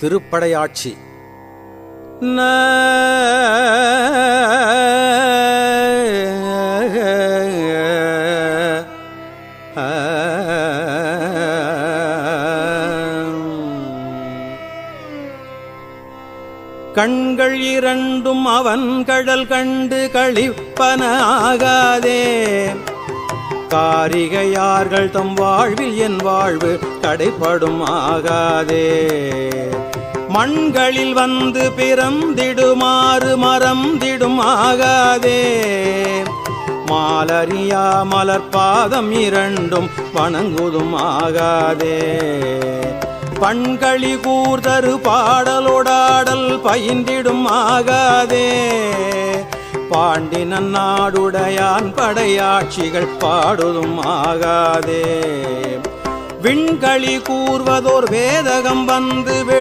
திருப்படையாட்சி. கண்கள் இரண்டும் அவன் கடல் கண்டு கழிப்பன ஆகாதே காரிகையார்கள் தம் வாழ்வில் என் வாழ்வு கடைப்படும் ஆகாதே மண்களில் வந்து பிறந்திடுமாறு மறந்திடும் ஆகாதே. மாலரியா மலர்பாதம் இரண்டும் வணங்குதும் ஆகாதே. பண்களி கூர்தரு பாடலோடாடல் பயின்றிடும் ஆகாதே. பாண்டி நாடுடையான் படையாட்சிகள் பாடுதும் ஆகாதே. விண்களி கூர்வதோர் வேதகம் வந்து